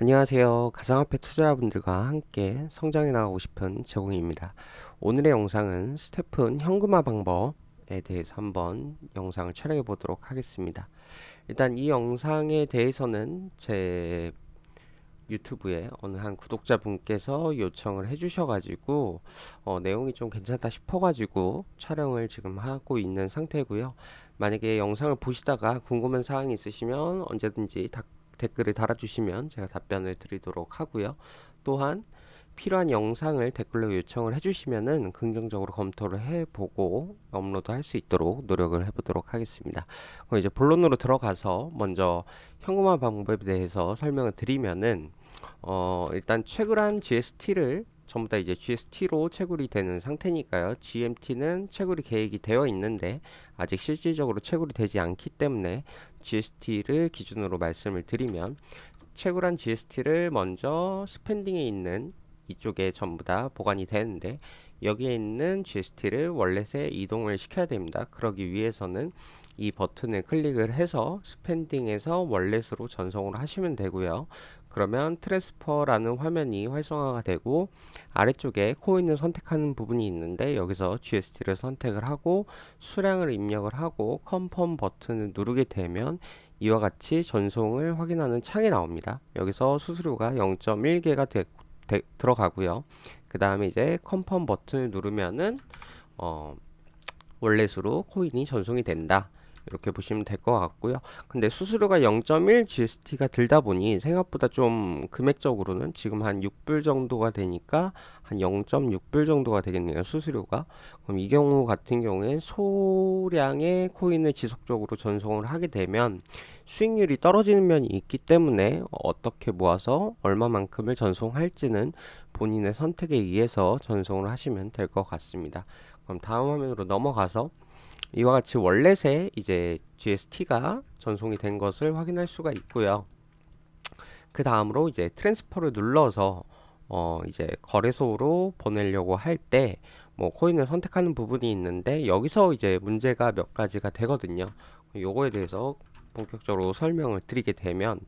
안녕하세요. 가상화폐 투자자분들과 함께 성장해 나가고 싶은 제공입니다. 오늘의 영상은 스테픈 현금화 방법에 대해서 한번 영상을 촬영해 보도록 하겠습니다. 일단 이 영상에 대해서는 제 유튜브에 어느 한 구독자분께서 요청을 해주셔가지고 어, 내용이 좀 괜찮다 싶어가지고 촬영을 지금 하고 있는 상태고요. 만약에 영상을 보시다가 궁금한 사항이 있으시면 언제든지 다, 댓글을 달아주시면 제가 답변을 드리도록 하고요. 또한 필요한 영상을 댓글로 요청을 해주시면은 긍정적으로 검토를 해보고 업로드 할 수 있도록 노력을 해보도록 하겠습니다. 그럼 이제 본론으로 들어가서 먼저 현금화 방법에 대해서 설명을 드리면은 어 일단 채굴한 GST를 전부 다 이제 GST로 채굴이 되는 상태니까요. GMT는 채굴이 계획이 되어 있는데 아직 실질적으로 채굴이 되지 않기 때문에 GST를 기준으로 말씀을 드리면 채굴한 GST를 먼저 스펜딩에 있는 이쪽에 전부 다 보관이 되는데 여기에 있는 GST를 월렛에 이동을 시켜야 됩니다. 그러기 위해서는 이 버튼을 클릭을 해서 스펜딩에서 월렛으로 전송을 하시면 되고요. 그러면 트랜스퍼라는 화면이 활성화가 되고 아래쪽에 코인을 선택하는 부분이 있는데 여기서 GST를 선택을 하고 수량을 입력을 하고 컨펌 버튼을 누르게 되면 이와 같이 전송을 확인하는 창이 나옵니다. 여기서 수수료가 0.1개가 되, 되, 들어가고요. 그 다음에 이제 컨펌 버튼을 누르면은 어, 월렛으로 코인이 전송이 된다. 이렇게 보시면 될 것 같고요. 근데 수수료가 0.1 GST가 들다 보니 생각보다 좀 금액적으로는 지금 한 6불 정도가 되니까 한 0.6불 정도가 되겠네요. 수수료가. 그럼 이 경우 같은 경우에 소량의 코인을 지속적으로 전송을 하게 되면 수익률이 떨어지는 면이 있기 때문에 어떻게 모아서 얼마만큼을 전송할지는 본인의 선택에 의해서 전송을 하시면 될 것 같습니다. 그럼 다음 화면으로 넘어가서 이와 같이 월렛에 이제 GST가 전송이 된 것을 확인할 수가 있고요. 그 다음으로 이제 트랜스퍼를 눌러서 어 이제 거래소로 보내려고 할 때 뭐 코인을 선택하는 부분이 있는데 여기서 이제 문제가 몇 가지가 되거든요. 요거에 대해서 본격적으로 설명을 드리게 되면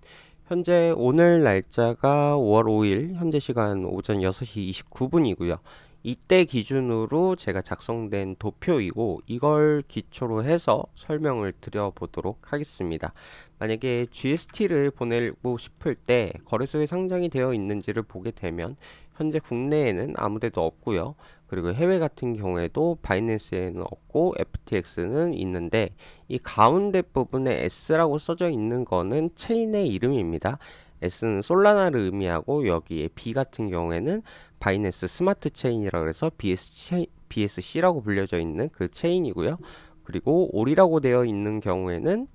현재 오늘 날짜가 5월 5일 현재 시간 오전 6시 29분이고요. 이때 기준으로 제가 작성된 도표이고 이걸 기초로 해서 설명을 드려보도록 하겠습니다. 만약에 GST를 보내고 싶을 때 거래소에 상장이 되어 있는지를 보게 되면 현재 국내에는 아무데도 없고요. 그리고 해외 같은 경우에도 바이낸스에는 없고 FTX는 있는데 이 가운데 부분에 S라고 써져 있는 거는 체인의 이름입니다. S는 솔라나를 의미하고 여기에 B 같은 경우에는 바이낸스 스마트 체인이라 그래서 BSC, BSC라고 불려져 있는 그 체인이고요. 그리고 올이라고 되어 있는 경우에는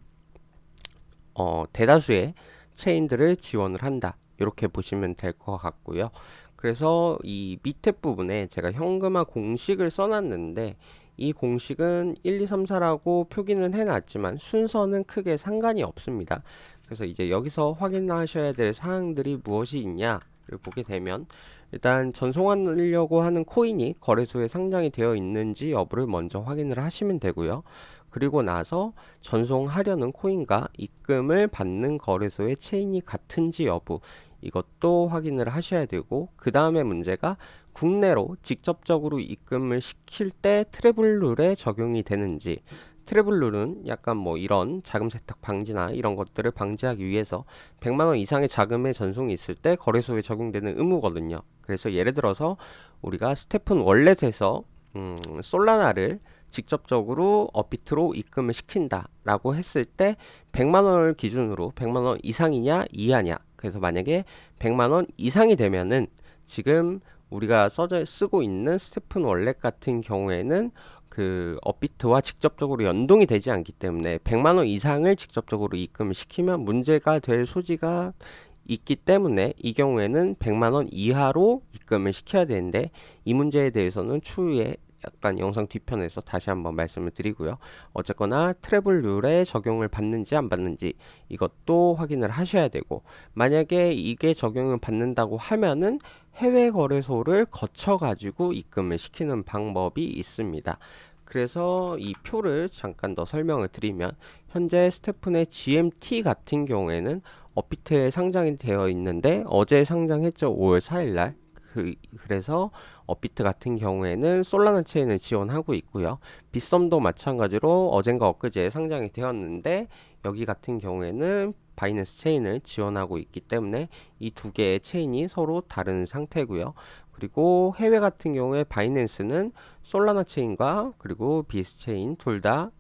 어, 대다수의 체인들을 지원을 한다. 이렇게 보시면 될 것 같고요. 그래서 이 밑에 부분에 제가 현금화 공식을 써놨는데 이 공식은 1, 2, 3, 4라고 표기는 해놨지만 순서는 크게 상관이 없습니다. 그래서 이제 여기서 확인하셔야 될 사항들이 무엇이 있냐를 보게 되면 일단 전송하려고 하는 코인이 거래소에 상장이 되어 있는지 여부를 먼저 확인을 하시면 되고요. 그리고 나서 전송하려는 코인과 입금을 받는 거래소의 체인이 같은지 여부 이것도 확인을 하셔야 되고 그 다음에 문제가 국내로 직접적으로 입금을 시킬 때 트래블 룰에 적용이 되는지 트래블 룰은 약간 뭐 이런 자금 세탁 방지나 이런 것들을 방지하기 위해서 100만 원 이상의 자금의 전송이 있을 때 거래소에 적용되는 의무거든요. 그래서 예를 들어서 우리가 스테픈 월렛에서 음, 솔라나를 직접적으로 업비트로 입금을 시킨다라고 했을 때 100만 원을 기준으로 100만 원 이상이냐 이하냐 그래서 만약에 100만 원 이상이 되면은 지금 우리가 써져 쓰고 있는 스테픈 월렛 같은 경우에는 그 업비트와 직접적으로 연동이 되지 않기 때문에 100만 원 이상을 직접적으로 입금을 시키면 문제가 될 소지가 있기 때문에 이 경우에는 100만 원 이하로 입금을 시켜야 되는데 이 문제에 대해서는 추후에 약간 영상 뒤편에서 다시 한번 말씀을 드리고요. 어쨌거나 트래블 룰에 적용을 받는지 안 받는지 이것도 확인을 하셔야 되고 만약에 이게 적용을 받는다고 하면은 해외 거래소를 거쳐 가지고 입금을 시키는 방법이 있습니다. 그래서 이 표를 잠깐 더 설명을 드리면 현재 스테픈의 GMT 같은 경우에는 업비트에 상장이 되어 있는데 어제 상장했죠. 5월 4일 날. 그, 그래서 업비트 같은 경우에는 솔라나 체인을 지원하고 있고요. 빗썸도 마찬가지로 어젠가 엊그제 상장이 되었는데 여기 같은 경우에는 바이낸스 체인을 지원하고 있기 때문에 이 두 개의 체인이 서로 다른 상태고요. 그리고 해외 같은 경우에 바이낸스는 솔라나 체인과 그리고 BS 체인 둘 다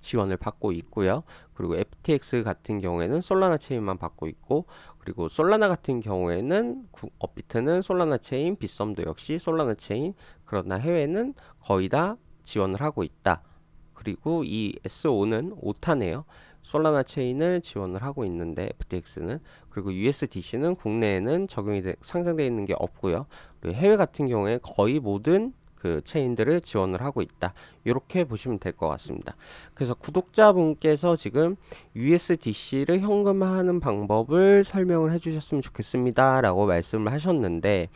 지원을 받고 있고요. 그리고 FTX 같은 경우에는 솔라나 체인만 받고 있고 그리고 솔라나 같은 경우에는 구- 업비트는 솔라나 체인, 빗썸도 역시 솔라나 체인 그러나 해외는 거의 다 지원을 하고 있다. 그리고 이 S5는 오타네요. 솔라나 체인을 지원을 하고 있는데 FTX는 그리고 USDC는 국내에는 적용이 돼, 상장되어 있는 게 없고요. 해외 같은 경우에 거의 모든 그 체인들을 지원을 하고 있다. 이렇게 보시면 될 것 같습니다. 그래서 구독자분께서 지금 USDC를 현금화하는 방법을 설명을 해주셨으면 좋겠습니다. 라고 말씀을 하셨는데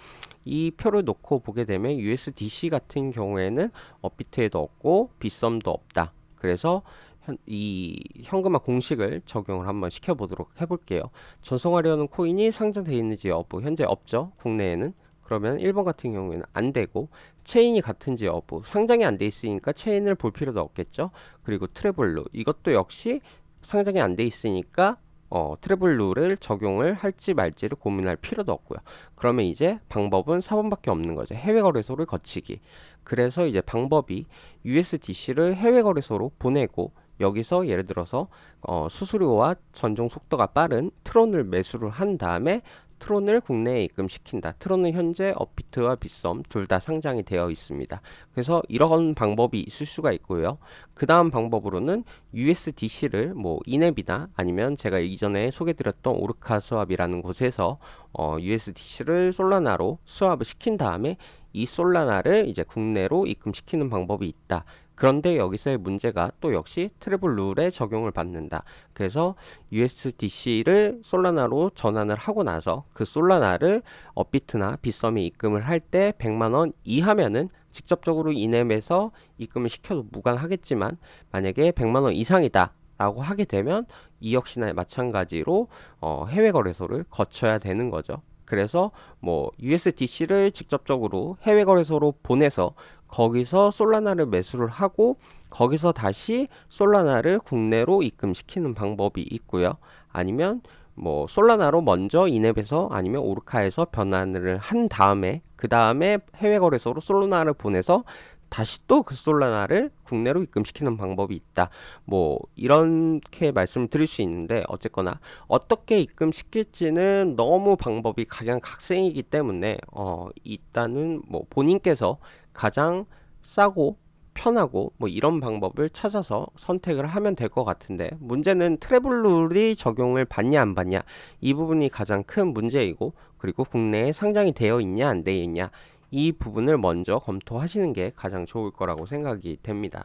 이 표를 놓고 보게 되면 USDC 같은 경우에는 업비트에도 없고 빗썸도 없다. 그래서 현, 이 현금화 공식을 적용을 한번 시켜보도록 해볼게요. 전송하려는 코인이 상장되어 있는지 여부 현재 없죠. 국내에는 그러면 1번 같은 경우에는 안 되고 체인이 같은지 여부 상장이 안 돼 있으니까 체인을 볼 필요도 없겠죠. 그리고 트래블루 이것도 역시 상장이 안 돼 있으니까 어, 트래블루를 적용을 할지 말지를 고민할 필요도 없고요. 그러면 이제 방법은 4번밖에 없는 거죠. 해외 거래소를 거치기. 그래서 이제 방법이 USDC를 해외 거래소로 보내고 여기서 예를 들어서 어, 수수료와 전송 속도가 빠른 트론을 매수를 한 다음에 트론을 국내에 입금시킨다. 트론은 현재 업비트와 빗썸 둘 다 상장이 되어 있습니다. 그래서 이런 방법이 있을 수가 있고요. 그 다음 방법으로는 USDC를 뭐 이넵이나 아니면 제가 이전에 소개드렸던 오르카 수압이라는 곳에서 어, USDC를 솔라나로 수압을 시킨 다음에 이 솔라나를 이제 국내로 입금시키는 방법이 있다. 그런데 여기서의 문제가 또 역시 트래블 룰에 적용을 받는다. 그래서 USDC를 솔라나로 전환을 하고 나서 그 솔라나를 업비트나 빗썸에 입금을 할 때 100만 원 이하면은 직접적으로 이넴에서 입금을 시켜도 무관하겠지만 만약에 100만 원 이상이다. 라고 하게 되면 이 역시나 마찬가지로 어, 해외 거래소를 거쳐야 되는 거죠. 그래서 뭐 USDC를 직접적으로 해외 거래소로 보내서 거기서 솔라나를 매수를 하고 거기서 다시 솔라나를 국내로 입금시키는 방법이 있고요. 아니면 뭐 솔라나로 먼저 이넵에서 아니면 오르카에서 변환을 한 다음에 그 다음에 해외 거래소로 솔라나를 보내서 다시 또 그 솔라나를 국내로 입금시키는 방법이 있다. 뭐 이렇게 말씀을 드릴 수 있는데 어쨌거나 어떻게 입금시킬지는 너무 방법이 각양각색이기 때문에 어 일단은 뭐 본인께서 가장 싸고 편하고 뭐 이런 방법을 찾아서 선택을 하면 될 것 같은데 문제는 트래블 룰이 적용을 받냐 안 받냐 이 부분이 가장 큰 문제이고 그리고 국내에 상장이 되어 있냐 안 되어 있냐 이 부분을 먼저 검토하시는 게 가장 좋을 거라고 생각이 됩니다.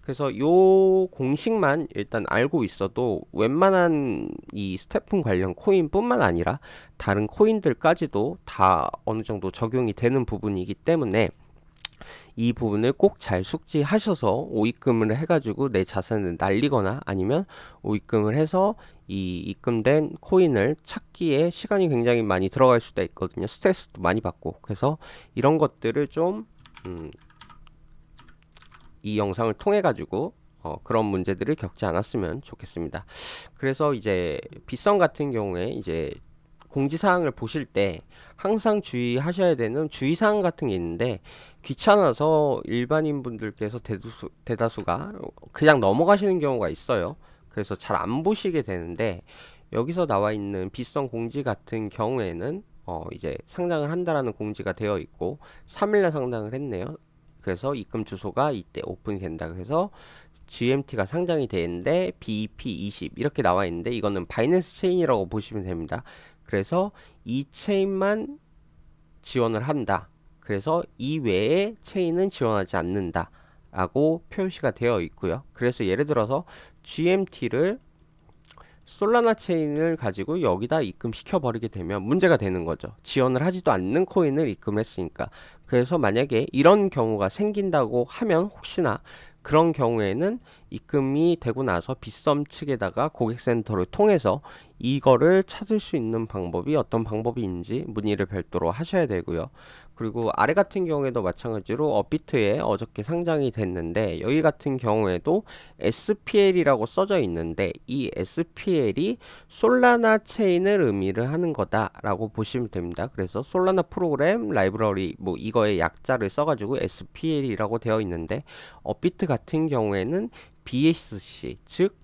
그래서 요 공식만 일단 알고 있어도 웬만한 이 스태픈 관련 코인뿐만 아니라 다른 코인들까지도 다 어느 정도 적용이 되는 부분이기 때문에 이 부분을 꼭 잘 숙지하셔서 오입금을 해가지고 내 자산을 날리거나 아니면 오입금을 해서 이 입금된 코인을 찾기에 시간이 굉장히 많이 들어갈 수도 있거든요. 스트레스도 많이 받고. 그래서 이런 것들을 좀, 음, 이 영상을 통해 가지고 어, 그런 문제들을 겪지 않았으면 좋겠습니다. 그래서 이제 빗썸 같은 경우에 이제 공지사항을 보실 때 항상 주의하셔야 되는 주의사항 같은 게 있는데 귀찮아서 일반인 분들께서 대다수, 대다수가 그냥 넘어가시는 경우가 있어요. 그래서 잘 안 보시게 되는데 여기서 나와 있는 빗썸 공지 같은 경우에는 어 이제 상장을 한다라는 공지가 되어 있고 3일날 상장을 했네요. 그래서 입금 주소가 이때 오픈이 된다. 그래서 GMT가 상장이 되는데 BEP20 이렇게 나와 있는데 이거는 바이낸스 체인이라고 보시면 됩니다. 그래서 이 체인만 지원을 한다. 그래서 이 외에 체인은 지원하지 않는다. 라고 표시가 되어 있고요. 그래서 예를 들어서 GMT를 솔라나 체인을 가지고 여기다 입금시켜 버리게 되면 문제가 되는 거죠. 지원을 하지도 않는 코인을 입금했으니까. 그래서 만약에 이런 경우가 생긴다고 하면 혹시나 그런 경우에는 입금이 되고 나서 빗썸 측에다가 고객센터를 통해서 이거를 찾을 수 있는 방법이 어떤 방법인지 문의를 별도로 하셔야 되고요. 그리고 아래 같은 경우에도 마찬가지로 업비트에 어저께 상장이 됐는데 여기 같은 경우에도 SPL이라고 써져 있는데 이 SPL이 솔라나 체인을 의미를 하는 거다라고 보시면 됩니다. 그래서 솔라나 프로그램 라이브러리 뭐 이거의 약자를 써가지고 SPL이라고 되어 있는데 업비트 같은 경우에는 BSC 즉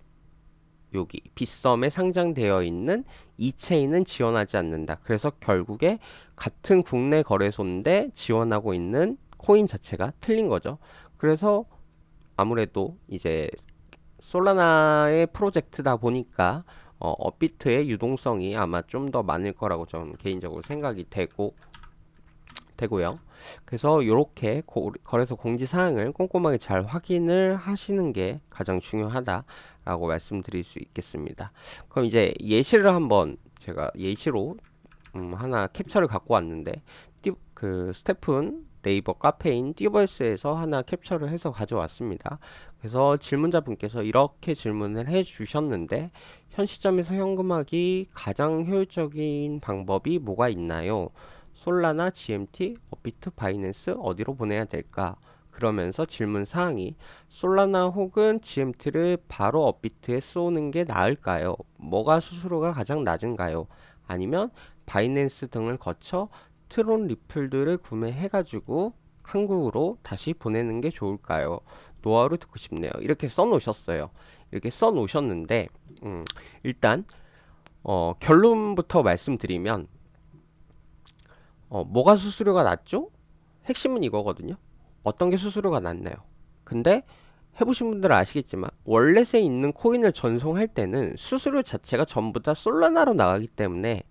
여기 빗썸에 상장되어 있는 이 체인은 지원하지 않는다. 그래서 결국에 같은 국내 거래소인데 지원하고 있는 코인 자체가 틀린 거죠. 그래서 아무래도 이제 솔라나의 프로젝트다 보니까 어, 업비트의 유동성이 아마 좀 더 많을 거라고 저는 개인적으로 생각이 되고 되고요. 그래서 이렇게 거래소 공지 사항을 꼼꼼하게 잘 확인을 하시는 게 가장 중요하다라고 말씀드릴 수 있겠습니다. 그럼 이제 예시를 한번 제가 예시로 음, 하나 캡처를 갖고 왔는데 띠, 그 스테픈 네이버 카페인 띠버스에서 하나 캡처를 해서 가져왔습니다. 그래서 질문자분께서 이렇게 질문을 해 주셨는데 현 시점에서 현금화기 가장 효율적인 방법이 뭐가 있나요? 솔라나, GMT, 업비트, 바이낸스 어디로 보내야 될까? 그러면서 질문 사항이 솔라나 혹은 GMT를 바로 업비트에 쏘는 게 나을까요? 뭐가 수수료가 가장 낮은가요? 아니면 바이낸스 등을 거쳐 트론 리플들을 구매해가지고 한국으로 다시 보내는 게 좋을까요? 노하우를 듣고 싶네요. 이렇게 써놓으셨어요. 이렇게 써놓으셨는데 음, 일단 어, 결론부터 말씀드리면 어, 뭐가 수수료가 낮죠? 핵심은 이거거든요. 어떤 게 수수료가 낮나요? 근데 해보신 분들은 아시겠지만 월렛에 있는 코인을 전송할 때는 수수료 자체가 전부 다 솔라나로 나가기 때문에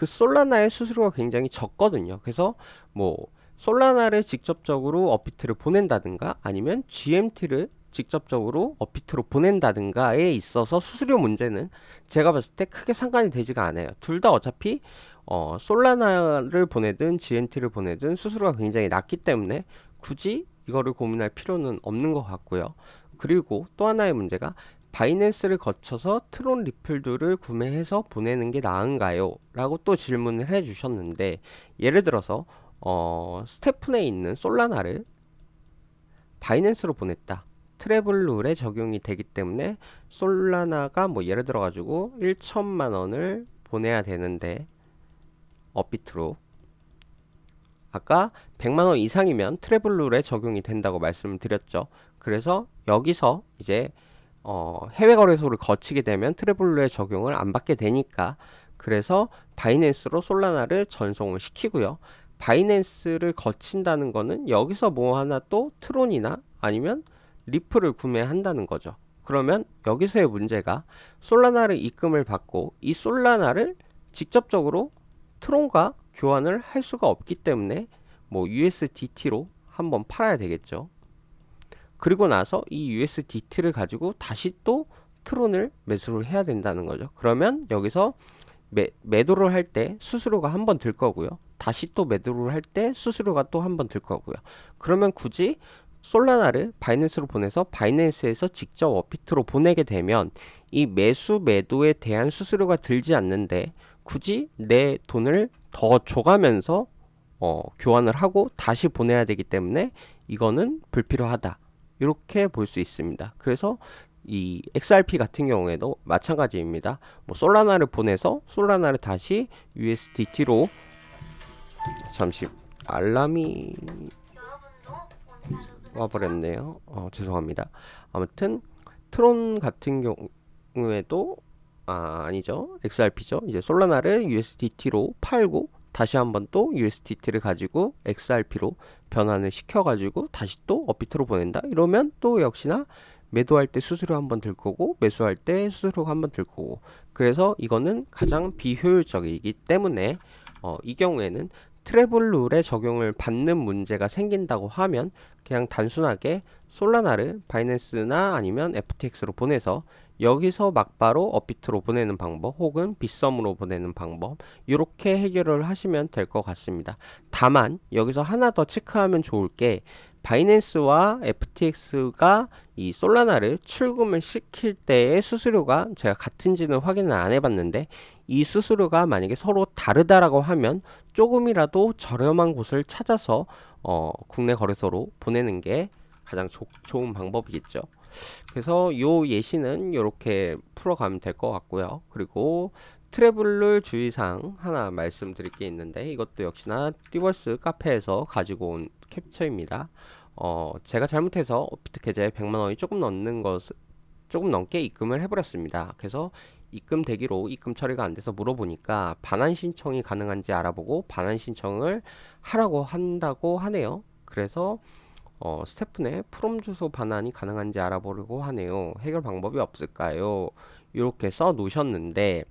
그 솔라나의 수수료가 굉장히 적거든요. 그래서 뭐 솔라나를 직접적으로 업비트를 보낸다든가 아니면 GMT를 직접적으로 업비트로 보낸다든가에 있어서 수수료 문제는 제가 봤을 때 크게 상관이 되지가 않아요. 둘 다 어차피 어, 솔라나를 보내든 GNT를 보내든 수수료가 굉장히 낮기 때문에 굳이 이거를 고민할 필요는 없는 것 같고요. 그리고 또 하나의 문제가 바이낸스를 거쳐서 트론 리플들을 구매해서 보내는 게 나은가요? 라고 또 질문을 해 주셨는데 예를 들어서 어, 스테픈에 있는 솔라나를 바이낸스로 보냈다. 트래블 룰에 적용이 되기 때문에 솔라나가 뭐 예를 들어 가지고 1천만 원을 보내야 되는데 업비트로 아까 100만 원 이상이면 트래블 룰에 적용이 된다고 말씀을 드렸죠. 그래서 여기서 이제 어, 해외 거래소를 거치게 되면 트래블 룰의 적용을 안 받게 되니까 그래서 바이낸스로 솔라나를 전송을 시키고요. 바이낸스를 거친다는 거는 여기서 뭐 하나 또 트론이나 아니면 리플을 구매한다는 거죠. 그러면 여기서의 문제가 솔라나를 입금을 받고 이 솔라나를 직접적으로 트론과 교환을 할 수가 없기 때문에 뭐 USDT로 한번 팔아야 되겠죠. 그리고 나서 이 USDT를 가지고 다시 또 트론을 매수를 해야 된다는 거죠. 그러면 여기서 매, 매도를 할 때 수수료가 한 번 들 거고요. 다시 또 매도를 할 때 수수료가 또 한 번 들 거고요. 그러면 굳이 솔라나를 바이낸스로 보내서 바이낸스에서 직접 워피트로 보내게 되면 이 매수 매도에 대한 수수료가 들지 않는데 굳이 내 돈을 더 줘가면서 어, 교환을 하고 다시 보내야 되기 때문에 이거는 불필요하다. 이렇게 볼 수 있습니다. 그래서 이 XRP 같은 경우에도 마찬가지입니다. 뭐 솔라나를 보내서 솔라나를 다시 USDT로 잠시 알람이 와버렸네요. 어, 죄송합니다. 아무튼 트론 같은 경우에도 아, 아니죠. XRP죠. 이제 솔라나를 USDT로 팔고 다시 한번 또 USDT를 가지고 XRP로 변환을 시켜가지고 다시 또 업비트로 보낸다. 이러면 또 역시나 매도할 때 수수료 한번 들 거고 매수할 때 수수료가 한번 들 거고 그래서 이거는 가장 비효율적이기 때문에 어, 이 경우에는 트래블 룰에 적용을 받는 문제가 생긴다고 하면 그냥 단순하게 솔라나를 바이낸스나 아니면 FTX로 보내서 여기서 막바로 업비트로 보내는 방법 혹은 빗썸으로 보내는 방법 이렇게 해결을 하시면 될 것 같습니다. 다만 여기서 하나 더 체크하면 좋을 게 바이낸스와 FTX가 이 솔라나를 출금을 시킬 때의 수수료가 제가 같은지는 확인을 안 해봤는데 이 수수료가 만약에 서로 다르다라고 하면 조금이라도 저렴한 곳을 찾아서 어, 국내 거래소로 보내는 게 가장 조, 좋은 방법이겠죠. 그래서 요 예시는 이렇게 풀어가면 될 것 같고요. 그리고 트래블룰 주의사항 하나 말씀드릴 게 있는데 이것도 역시나 띠벌스 카페에서 가지고 온 캡처입니다. 어, 제가 잘못해서 오피트 계좌에 100만 원이 조금 넘는 것을 조금 넘게 입금을 해버렸습니다. 그래서 입금 대기로 입금 처리가 안 돼서 물어보니까 반환 신청이 가능한지 알아보고 반환 신청을 하라고 한다고 하네요. 그래서 어, 스태프네 프롬 주소 반환이 가능한지 알아보려고 하네요. 해결 방법이 없을까요? 이렇게 써 놓으셨는데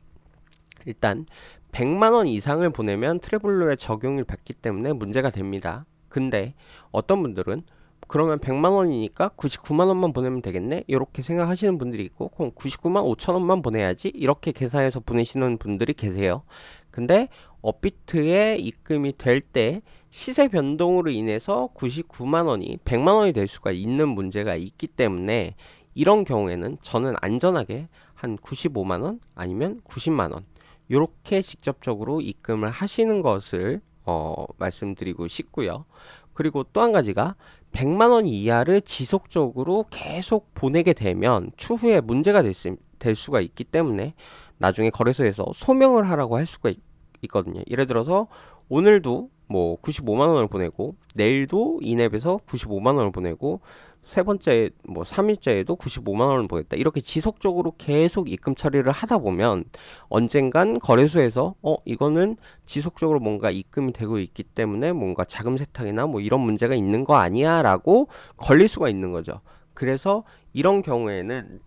일단 100만 원 이상을 보내면 트래블러의 적용을 받기 때문에 문제가 됩니다. 근데 어떤 분들은 그러면 100만 원이니까 99만 원만 보내면 되겠네? 이렇게 생각하시는 분들이 있고 그럼 99만 5천 원만 보내야지 이렇게 계산해서 보내시는 분들이 계세요. 근데 업비트에 입금이 될 때 시세 변동으로 인해서 99만 원이 100만 원이 될 수가 있는 문제가 있기 때문에 이런 경우에는 저는 안전하게 한 95만 원 아니면 90만 원 이렇게 직접적으로 입금을 하시는 것을 어, 말씀드리고 싶고요. 그리고 또 한 가지가 100만 원 이하를 지속적으로 계속 보내게 되면 추후에 문제가 될, 수, 될 수가 있기 때문에 나중에 거래소에서 소명을 하라고 할 수가 있, 있거든요. 예를 들어서 오늘도 뭐 95만 원을 보내고 내일도 이앱에서 95만 원을 보내고 세 번째 뭐 3일째에도 95만 원을 보냈다. 이렇게 지속적으로 계속 입금 처리를 하다 보면 언젠간 거래소에서 어 이거는 지속적으로 뭔가 입금이 되고 있기 때문에 뭔가 자금 세탁이나 뭐 이런 문제가 있는 거 아니야라고 걸릴 수가 있는 거죠. 그래서 이런 경우에는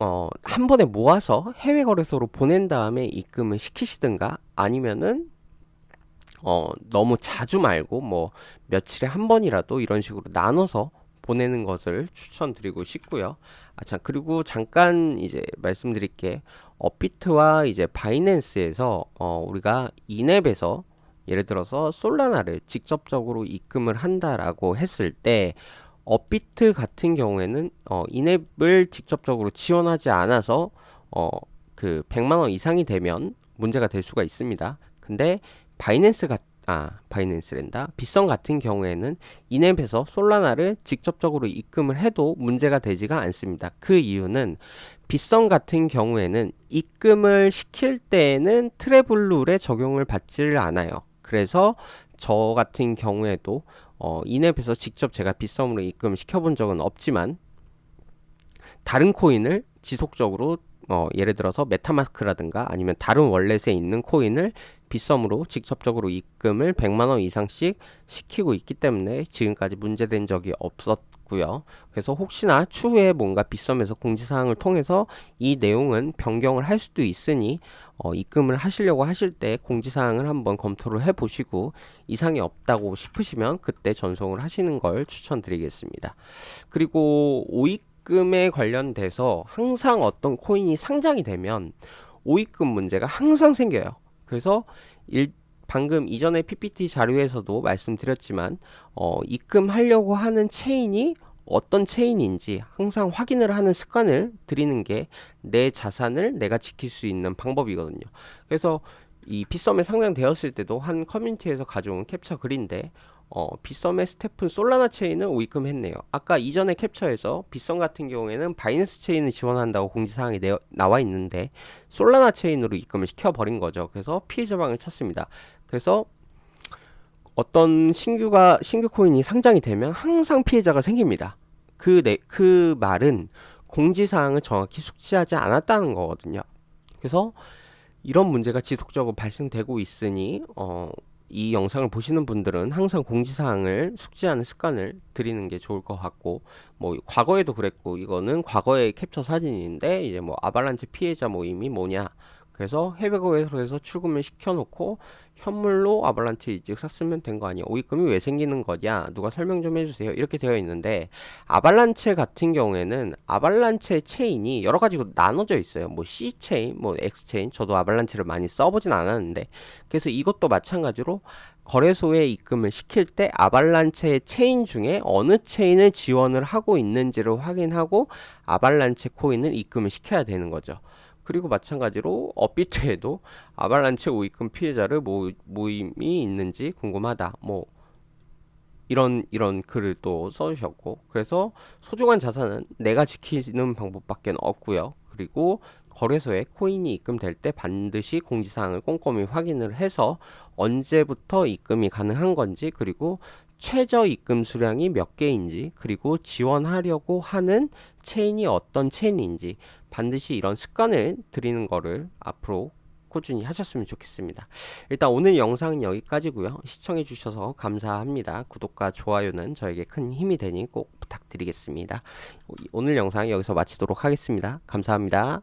어, 한 번에 모아서 해외 거래소로 보낸 다음에 입금을 시키시든가 아니면은 어, 너무 자주 말고 뭐 며칠에 한 번이라도 이런 식으로 나눠서 보내는 것을 추천드리고 싶고요. 아, 자, 그리고 잠깐 이제 말씀드릴 게. 업비트와 이제 바이낸스에서 어, 우리가 이앱에서 예를 들어서 솔라나를 직접적으로 입금을 한다라고 했을 때 업비트 같은 경우에는 어, 이앱을 직접적으로 지원하지 않아서 어, 그 100만 원 이상이 되면 문제가 될 수가 있습니다. 근데 바이낸스 같은 아, 바이낸스랜다. 빗성 같은 경우에는 이앱에서 솔라나를 직접적으로 입금을 해도 문제가 되지가 않습니다. 그 이유는 빗성 같은 경우에는 입금을 시킬 때에는 트래블 룰에 적용을 받지를 않아요. 그래서 저 같은 경우에도 어, 이앱에서 직접 제가 빗썸으로 입금 시켜 본 적은 없지만 다른 코인을 지속적으로 어, 예를 들어서 메타마스크라든가 아니면 다른 월렛에 있는 코인을 빗썸으로 직접적으로 입금을 100만 원 이상씩 시키고 있기 때문에 지금까지 문제된 적이 없었고요. 그래서 혹시나 추후에 뭔가 빗썸에서 공지사항을 통해서 이 내용은 변경을 할 수도 있으니 어, 입금을 하시려고 하실 때 공지사항을 한번 검토를 해보시고 이상이 없다고 싶으시면 그때 전송을 하시는 걸 추천드리겠습니다. 그리고 오 입금에 관련돼서 항상 어떤 코인이 상장이 되면 오입금 문제가 항상 생겨요. 그래서 일, 방금 이전에 PPT 자료에서도 말씀드렸지만 어, 입금하려고 하는 체인이 어떤 체인인지 항상 확인을 하는 습관을 들이는 게 내 자산을 내가 지킬 수 있는 방법이거든요. 그래서 이 빗썸에 상장되었을 때도 한 커뮤니티에서 가져온 캡처 글인데 어, 빗썸의 스테픈 솔라나 체인을 오입금했네요. 아까 이전에 캡처에서 빗썸 같은 경우에는 바이낸스 체인을 지원한다고 공지사항이 내, 나와 있는데 솔라나 체인으로 입금을 시켜버린 거죠. 그래서 피해자 방을 찾습니다. 그래서 어떤 신규가 신규 코인이 상장이 되면 항상 피해자가 생깁니다. 그, 내, 그 말은 공지사항을 정확히 숙지하지 않았다는 거거든요. 그래서 이런 문제가 지속적으로 발생되고 있으니 어, 이 영상을 보시는 분들은 항상 공지사항을 숙지하는 습관을 들이는 게 좋을 것 같고 뭐 과거에도 그랬고 이거는 과거의 캡처 사진인데 이제 뭐 아발란체 피해자 모임이 뭐냐 그래서 해외 거래소에서 출금을 시켜놓고 현물로 아발란체 이직 샀으면 된 거 아니야? 오입금이 왜 생기는 거냐? 누가 설명 좀 해주세요. 이렇게 되어 있는데 아발란체 같은 경우에는 아발란체 체인이 여러 가지로 나눠져 있어요. 뭐 C 체인, 뭐 X 체인. 저도 아발란체를 많이 써보진 않았는데 그래서 이것도 마찬가지로 거래소에 입금을 시킬 때 아발란체의 체인 중에 어느 체인을 지원을 하고 있는지를 확인하고 아발란체 코인을 입금을 시켜야 되는 거죠. 그리고 마찬가지로 업비트에도 아발란체 우입금 피해자를 모, 모임이 있는지 궁금하다. 뭐 이런 이런 글을 또 써주셨고 그래서 소중한 자산은 내가 지키는 방법밖에 없고요. 그리고 거래소에 코인이 입금될 때 반드시 공지사항을 꼼꼼히 확인을 해서 언제부터 입금이 가능한 건지 그리고 최저 입금 수량이 몇 개인지 그리고 지원하려고 하는 체인이 어떤 체인인지 반드시 이런 습관을 들이는 거를 앞으로 꾸준히 하셨으면 좋겠습니다. 일단 오늘 영상은 여기까지고요. 시청해 주셔서 감사합니다. 구독과 좋아요는 저에게 큰 힘이 되니 꼭 부탁드리겠습니다. 오늘 영상 여기서 마치도록 하겠습니다. 감사합니다.